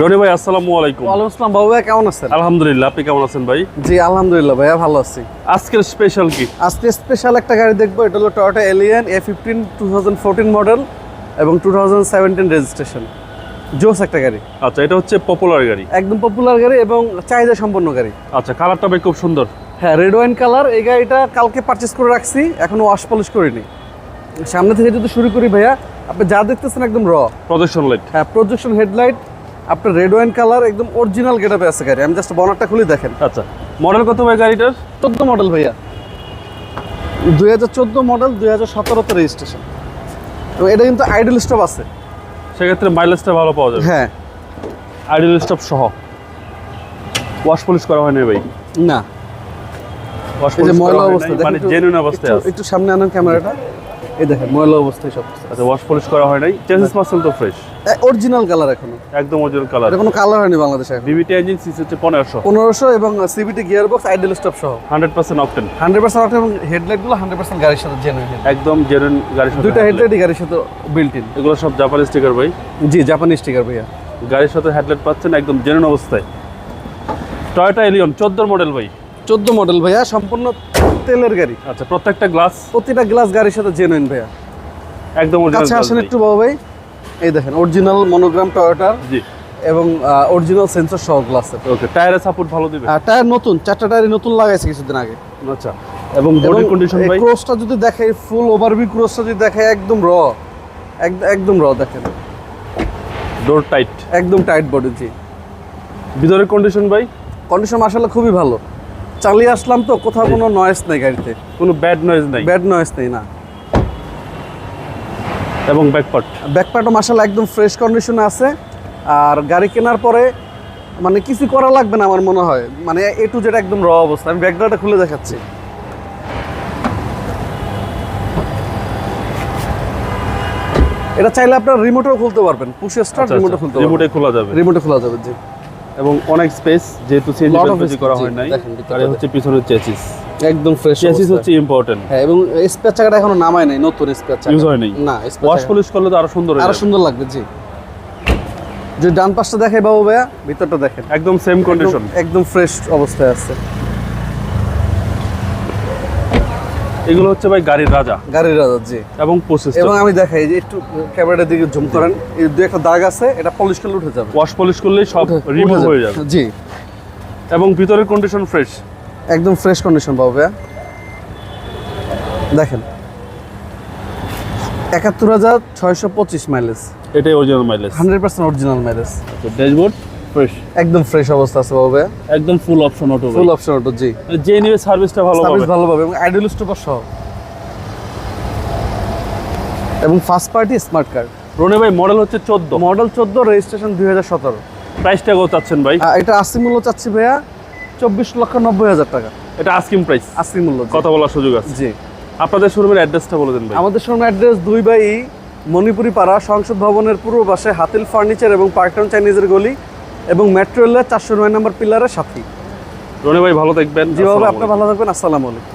রনি ভাই আসসালামু আলাইকুম। ওয়ালাইকুম আসসালাম বাবু ভাই কেমন আছেন? আলহামদুলিল্লাহ আপনি কেমন আছেন ভাই? জি আলহামদুলিল্লাহ ভাইয়া ভালো আছি। আজকের স্পেশাল কি? আজকে স্পেশাল একটা গাড়ি দেখব এটা হলো Toyota Allion A fifteen two thousand fourteen model এবং টু থাউজেন্ড সেভেন্টিন রেজিস্ট্রেশন জোস একটা গাড়ি। আচ্ছা এটা হচ্ছে পপুলার গাড়ি। একদম পপুলার গাড়ি এবং চাহিদা সম্পন্ন গাড়ি। আচ্ছা কালারটা ভাই খুব সুন্দর। হ্যাঁ রেড ওয়াইন কালার এই গাড়িটা কালকে পারচেস করে রাখছি এখনও ওয়াশ পলিশ করিনি। সামনে থেকে যদি শুরু করি ভাইয়া আপনি যা দেখতেছেন একদম র প্রজেকশন লাইট হ্যাঁ প্রজেকশন হেডলাইট আপনার রেড ওয়াইন কালার একদম অরিজিনাল গেটআপে আছে গাড়ি। আমি জাস্ট বনারটা খুলে দেখেন। আচ্ছা মডেল কত ভাই গাড়িটার? চোদ্দ মডেল ভাইয়া। দুই হাজার চোদ্দ মডেল দুই হাজার সতেরোতে রেজিস্ট্রেশন এবং এটা কিন্তু আইডল স্টপ আছে। সেক্ষেত্রে মাইলেজটা ভালো পাওয়া যাবে। হ্যাঁ। আইডল স্টপ সহ। ওয়াশ পলিশ করা হয়নি ভাই। না। ওয়াশ পলিশ ময়লা অবস্থা মানে জেনুইন অবস্থায় আছে। একটু সামনে আনান ক্যামেরাটা। এই দেখেন ময়লা অবস্থায় সব আচ্ছা ওয়াশ পলিশ করা হয় নাই। চেসিস মাসেল তো ফ্রেশ অরিজিনাল কালার এখনও। একদম অরিজিনাল কালার কোনো কালার হয়নি বাংলাদেশে বিবিটি ইঞ্জিন সিসি হচ্ছে পনেরোশো। পনেরোশো এবং CVT gear box idle stop সহ। Hundred percent option hundred percent এবং হেডলাইটগুলো হান্ড্রেড পার্সেন্ট গাড়ির সাথে জেনুইন একদম জেনুইন গাড়ির সাথে headlight। হেডলাইটই গাড়ির সাথে বিল্ট ইন এগুলো সব জাপানি স্টিকার ভাই। জি জাপানি স্টিকার ভাইয়া। গাড়ির সাথে হেডলাইট পাচ্ছেন একদম জেনুইন অবস্থায়। টয়োটা এলিয়ন চোদ্দোর মডেল ভাই। চোদ্দ মডেল ভাইয়া সম্পূর্ণ তেলের গাড়ি। আচ্ছা প্রত্যেকটা গ্লাস প্রতিটা গ্লাস গাড়ির সাথে জেনুইন ভাইয়া। একদম কাছে অরিজিনাল আসেন একটু বাবু ভাই। এই দেখেন অরিজিনাল মনোগ্রাম টয়োটার জি। এবং অরিজিনাল সেন্সর সহ গ্লাসের ওকে টায়ারের সাপোর্ট ভালো দিবে? আর টায়ার নতুন চারটা টায়ারই নতুন লাগাইছে কিছুদিন আগে। আচ্ছা এবং বডি কন্ডিশন ভাই? ক্রসটা যদি দেখে ফুল ওভারভিউ ক্রসটা যদি দেখে একদম র একদম র দেখেন। ডোর টাইট একদম টাইট বডি জি। ভিতরের কন্ডিশন ভাই? কন্ডিশন আসলে খুবই ভালো। চালিয়ে আসলাম তো কোথাও কোনো নয়েস নেই গাড়িতে। কোনো ব্যাড নয়েজ নাই? ব্যাড নয়েস নেই না। এবং ব্যাকপার্ট ব্যাকপার্টও মাসাল একদম ফ্রেশ কন্ডিশনে আছে। আর গাড়ি কেনার পরে মানে কিছু করা লাগবে না আমার মনে হয়। মানে এ টু জেড একদম র অবস্থা। আমি ব্যাকডাটা খুলে দেখাচ্ছি। এটা চাইলে আপনার রিমোটও খুলতে পারবেন। পুশ স্টার্ট রিমোটও খুলতে পারবেন। রিমোটে খোলা যাবে রিমোটে খোলা যাবে জি। এবং অনেক স্পেস যেহেতু সিএনজি Lot of কনভার্জি করা হয় নাই আর হচ্ছে পিছনের চেসিস একদম ফ্রেশ চেসিস হচ্ছে ইম্পর্টেন্ট হ্যাঁ এবং স্পেয়ার চাকাটা এখনও নামায় নাই নতুন চাকা। ইউজ হয় নাই? না ওয়াশ পলিশ করলে তো আরও সুন্দর আরও সুন্দর লাগবে জি। যদি ডান পাশটা দেখাই বাবু ভাইয়া ভিতরটা দেখেন। একদম সেম কন্ডিশন একদম ফ্রেশ অবস্থায় আছে। এগুলো হচ্ছে ভাই গাড়ির রাজা। গাড়ির রাজা জি। এবং প্রসেস এবং আমি দেখাই যে একটু ক্যামেরার দিকে জুম করেন এই দু একটা দাগ আছে এটা পলিশ করলে উঠে যাবে। ওয়াশ পলিশ করলেই সব রিমুভ হয়ে যাবে। জি। এবং ভিতরের কন্ডিশন ফ্রেশ একদম ফ্রেশ কন্ডিশন পাবো ভাইয়া। দেখেন। একাত্তর হাজার ছয়শো পঁচিশ মাইলেজ এটাই original mileage hundred percent original mileage dashboard fresh একদম ফ্রেশ অবস্থা আছে বাবু একদম full option auto full option auto জি। যে নিবে সার্ভিসটা ভালো সার্ভিস ভালো পাবে এবং আইডল স্টপার সহ। এবং first party smart card Rony ভাই মডেল হচ্ছে চোদ্দ। মডেল চোদ্দ রেজিস্ট্রেশন দুই হাজার সতেরো। প্রাইসটা কত চাচ্ছেন ভাই? এটা আশি মূল্য চাচ্ছি ভাইয়া চব্বিশ লক্ষ নব্বই হাজার টাকা। এটা আস্কিং প্রাইস আশি মূল্য কথা বলার সুযোগ আছে। জি। আপনাদের শোরুমের অ্যাড্রেসটা বলে দেন ভাই। আমাদের শোরুম অ্যাড্রেস দুই বাই মণিপুরি পাড়া সংসদ ভবনের পূর্ব পাশে হাতিল ফার্নিচার এবং পার্কটাউন চাইনিজের গলি। এবং মেট্রো রেলের চারশো নয় নম্বর পিলারের সাথে। রনি ভাই ভালো থাকবেন। যেভাবে আপনি ভালো থাকবেন। আসসালামু আলাইকুম।